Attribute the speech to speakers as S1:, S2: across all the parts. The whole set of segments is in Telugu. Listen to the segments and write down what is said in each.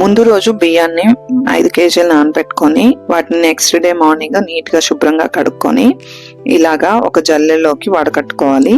S1: ముందు రోజు బియ్యాన్ని ఐదు కేజీలు నానబెట్టుకొని వాటిని నెక్స్ట్ డే మార్నింగ్ నీట్గా శుభ్రంగా కడుక్కొని ఇలాగా ఒక జల్లెలోకి వడకట్టుకోవాలి.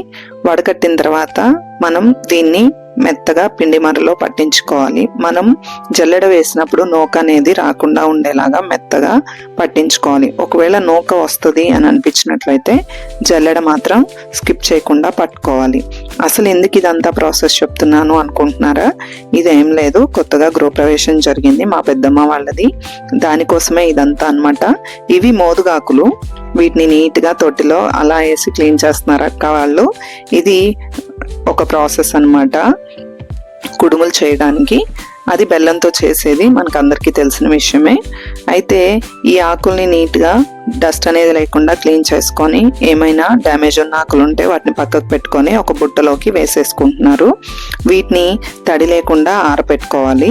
S1: వడకట్టిన తర్వాత మనం దీన్ని మెత్తగా పిండి మరలో పట్టించుకోవాలి. మనం జల్లెడ వేసినప్పుడు నూక అనేది రాకుండా ఉండేలాగా మెత్తగా పట్టించుకోవాలి. ఒకవేళ నూక వస్తుంది అని అనిపించినట్లయితే జల్లెడ మాత్రం స్కిప్ చేయకుండా పట్టుకోవాలి. అసలు ఎందుకు ఇదంతా ప్రాసెస్ చెప్తున్నాను అనుకుంటున్నారా? ఇదేం లేదు. కొత్తగా గృహప్రవేశం జరిగింది మా పెద్దమ్మ వాళ్ళది. దానికోసమే ఇదంతా అన్నమాట. ఇవి మోదుగాకులు. వీటిని నీట్గా తొట్టిలో అలా వేసి క్లీన్ చేస్తున్నారు అక్క వాళ్ళు. ఇది ఒక ప్రాసెస్ అన్నమాట. కుడుములు చేయడానికి. అది బెల్లంతో చేసేది. మనకు అందరికీ తెలిసిన విషయమే. అయితే ఈ ఆకుల్ని నీట్గా డస్ట్ అనేది లేకుండా క్లీన్ చేసుకొని ఏమైనా డ్యామేజ్ ఉన్న ఆకులు ఉంటే వాటిని పక్కకు పెట్టుకొని ఒక బుట్టలోకి వేసేసుకుంటున్నారు. వీటిని తడి లేకుండా ఆరపెట్టుకోవాలి.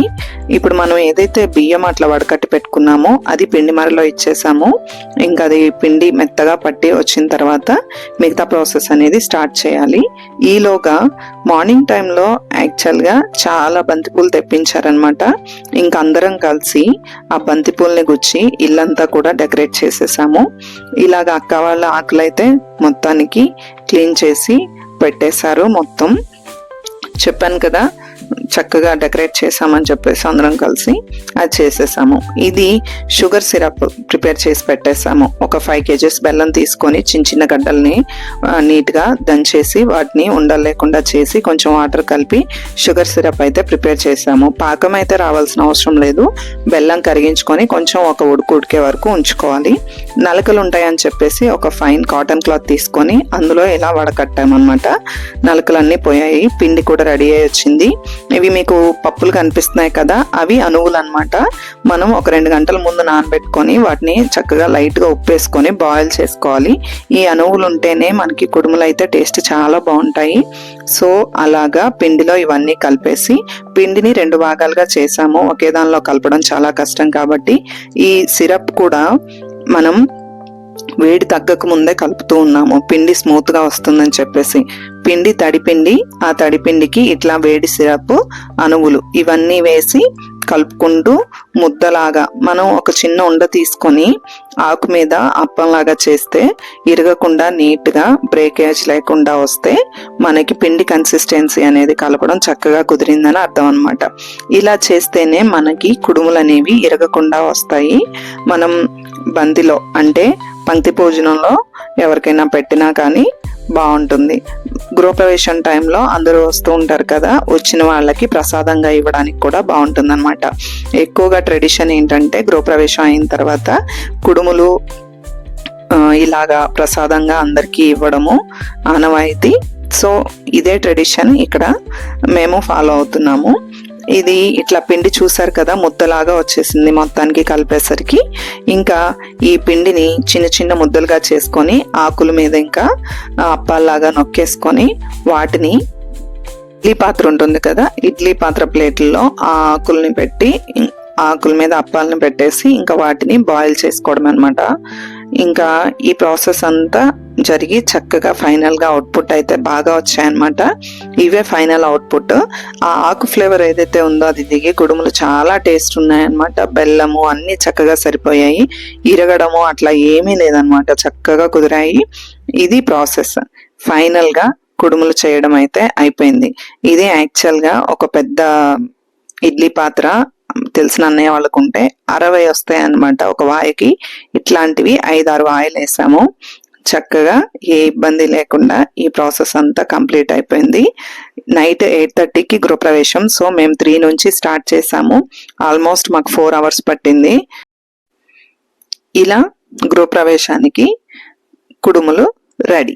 S1: ఇప్పుడు మనం ఏదైతే బియ్యం అట్లా వడకట్టి పెట్టుకున్నామో అది పిండి మరలో ఇచ్చేసాము. ఇంకా అది పిండి మెత్తగా పట్టి వచ్చిన తర్వాత మిగతా ప్రాసెస్ అనేది స్టార్ట్ చేయాలి. ఈలోగా మార్నింగ్ టైంలో యాక్చువల్గా చాలా బంతిపూలు తెప్పించారనమాట ఇంకా అందరం కలిసి ఆ బంతిపూల్ని గుచ్చి ఇల్లంతా కూడా డెకరేట్ చేసేసాము. ఇలాగ అక్క వాళ్ళ ఆకులైతే మొత్తానికి క్లీన్ చేసి పెట్టేశారు మొత్తం. చెప్పాను కదా చక్కగా డెకరేట్ చేసామని చెప్పేసి అందరం కలిసి అది చేసేసాము. ఇది షుగర్ సిరప్ ప్రిపేర్ చేసి పెట్టేసాము. ఒక ఫైవ్ కేజెస్ బెల్లం తీసుకొని చిన్న చిన్న గడ్డల్ని నీట్గా దంచేసి వాటిని ఉండలు లేకుండా చేసి కొంచెం వాటర్ కలిపి షుగర్ సిరప్ అయితే ప్రిపేర్ చేసాము. పాకం అయితే రావాల్సిన అవసరం లేదు. బెల్లం కరిగించుకొని కొంచెం ఒక ఉడుకు ఉడికే వరకు ఉంచుకోవాలి. నలకలు ఉంటాయని చెప్పేసి ఒక ఫైన్ కాటన్ క్లాత్ తీసుకొని అందులో ఇలా వడకట్టామన్నమాట. నలకలన్నీ పోయాయి. పిండి కూడా రెడీ అయ్యి వచ్చింది. ఇవి మీకు పప్పులు కనిపిస్తున్నాయి కదా అవి అణువులు అనమాట మనం ఒక రెండు గంటల ముందు నానబెట్టుకొని వాటిని చక్కగా లైట్గా ఉప్పేసుకొని బాయిల్ చేసుకోవాలి. ఈ అణువులు ఉంటేనే మనకి కుడుములు అయితే టేస్ట్ చాలా బాగుంటాయి. సో అలాగా పిండిలో ఇవన్నీ కలిపేసి పిండిని రెండు భాగాలుగా చేసాము. ఒకే దానిలో కలపడం చాలా కష్టం కాబట్టి ఈ సిరప్ కూడా మనం వేడి తగ్గక ముందే కలుపుతూ ఉన్నాము. పిండి స్మూత్గా వస్తుందని చెప్పేసి. పిండి తడిపిండి ఆ తడిపిండికి ఇట్లా వేడి సిరప్ అణువులు ఇవన్నీ వేసి కలుపుకుంటూ ముద్దలాగా మనం ఒక చిన్న ఉండ తీసుకొని ఆకు మీద అప్పంలాగా చేస్తే ఇరగకుండా నీట్గా బ్రేకేజ్ లేకుండా వస్తే మనకి పిండి కన్సిస్టెన్సీ అనేది కలపడం చక్కగా కుదిరిందని అర్థం అనమాట ఇలా చేస్తేనే మనకి కుడుములు అనేవి ఇరగకుండా వస్తాయి. మనం బంతిలో అంటే పంక్తి భోజనంలో ఎవరికైనా పెట్టినా కానీ బాగుంటుంది. గృహప్రవేశం టైంలో అందరూ వస్తూ ఉంటారు కదా వచ్చిన వాళ్ళకి ప్రసాదంగా ఇవ్వడానికి కూడా బాగుంటుంది అనమాట ఎక్కువగా ట్రెడిషన్ ఏంటంటే గృహప్రవేశం అయిన తర్వాత కుడుములు ఇలాగా ప్రసాదంగా అందరికీ ఇవ్వడము ఆనవాయితీ. సో ఇదే ట్రెడిషన్ ఇక్కడ మేము ఫాలో అవుతున్నాము. ఇది ఇట్లా పిండి చూసారు కదా ముద్దలాగా వచ్చేసింది మొత్తానికి కలిపేసరికి. ఇంకా ఈ పిండిని చిన్న చిన్న ముద్దలుగా చేసుకొని ఆకుల మీద ఇంకా అప్పాల్లాగా నొక్కేసుకొని వాటిని ఇడ్లీ పాత్ర ఉంటుంది కదా ఇడ్లీ పాత్ర ప్లేట్లలో ఆ ఆకుల్ని పెట్టి ఆకుల మీద అప్పాలని పెట్టేసి ఇంకా వాటిని బాయిల్ చేసుకోవడం అనమాట ఇంకా ఈ ప్రాసెస్ అంతా జరిగి చక్కగా ఫైనల్గా అవుట్పుట్ అయితే బాగా వచ్చాయన్నమాట. ఇవే ఫైనల్ అవుట్పుట్. ఆ ఆకు ఫ్లేవర్ ఏదైతే ఉందో అది దిగి కుడుములు చాలా టేస్ట్ ఉన్నాయన్నమాట. బెల్లము అన్నీ చక్కగా సరిపోయాయి. ఇరగడము అట్లా ఏమీ లేదనమాట చక్కగా కుదిరాయి. ఇది ప్రాసెస్. ఫైనల్గా కుడుములు చేయడం అయితే అయిపోయింది. ఇది యాక్చువల్గా ఒక పెద్ద ఇడ్లీ పాత్ర. తెలిసిన అన్నయ్య వాళ్ళకు ఉంటే అరవై వస్తాయి అనమాట ఒక వాయికి. ఇట్లాంటివి ఐదారు వాయిలు వేసాము. చక్కగా ఏ ఇబ్బంది లేకుండా ఈ ప్రాసెస్ అంతా కంప్లీట్ అయిపోయింది. నైట్ ఎయిట్ థర్టీకి గృహప్రవేశం. సో మేము త్రీ నుంచి స్టార్ట్ చేసాము. ఆల్మోస్ట్ మాకు ఫోర్ అవర్స్ పట్టింది. ఇలా గృహప్రవేశానికి కుడుములు రెడీ.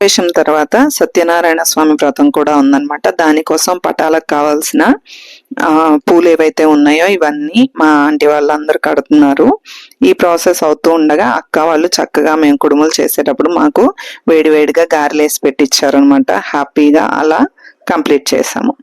S1: వేషం తర్వాత సత్యనారాయణ స్వామి వ్రతం కూడా ఉందన్నమాట. దానికోసం పటాలకు కావాల్సిన పూలు ఏవైతే ఉన్నాయో ఇవన్నీ మా ఆంటీ వాళ్ళందరూ కడుతున్నారు. ఈ ప్రాసెస్ అవుతూ ఉండగా అక్క వాళ్ళు చక్కగా మేము కుడుములు చేసేటప్పుడు మాకు వేడివేడిగా గారెలేసి పెట్టించారు అనమాట హ్యాపీగా అలా కంప్లీట్ చేసాము.